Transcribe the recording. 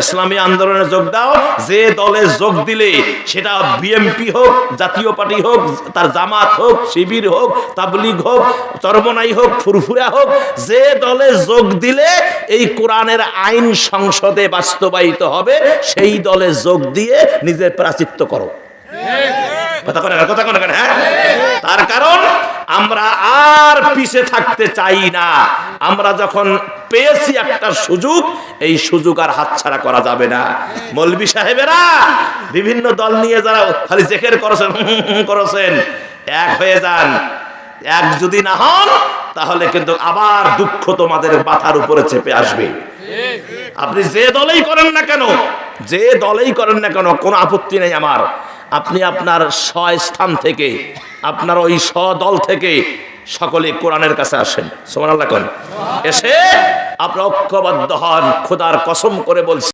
ইসলামী আন্দোলনে যোগ দাও, যে দলে যোগ দিলে সেটা বিএমপি হোক, জাতীয় পার্টি হোক, তার জামাত হোক, শিবির হোক, তাবলিগ হোক, চরমনাই হোক, ফুরফুরা হোক, যে দলে যোগ দিলে এই কোরআনের আইন সংসদে বাস্তবায়িত হবে, সেই দলে যোগ দিয়ে নিজের প্রাচিত্য করো। কথা হ্যাঁ? তার কারণ, আমরা আর পিছে থাকতে চাই না। আমরা যখন পেয়েছি একটা সুযোগ, এই সুযোগ আর হাতছাড়া করা যাবে না। মৌলবি সাহেবেরা, বিভিন্ন দল নিয়ে যারা খালি জেকের করেছেন করেছেন, এক হয়ে যান। এক যদি না হন, তাহলে কিন্তু আবার দুঃখ তোমাদের মাথার উপরে চেপে আসবে। আপনি যে দলেই করেন না কেন, যে দলেই করেন না কেন, কোনো আপত্তি নেই আমার। আপনি আপনার স্বস্থান থেকে, আপনার ওই স্বদল থেকে সকলে কোরআনের কাছে আসেন। সোমান আল্লাহ করেন। এসে আপনার ঐক্যবদ্ধ হন, খোদার কসম করে বলছি।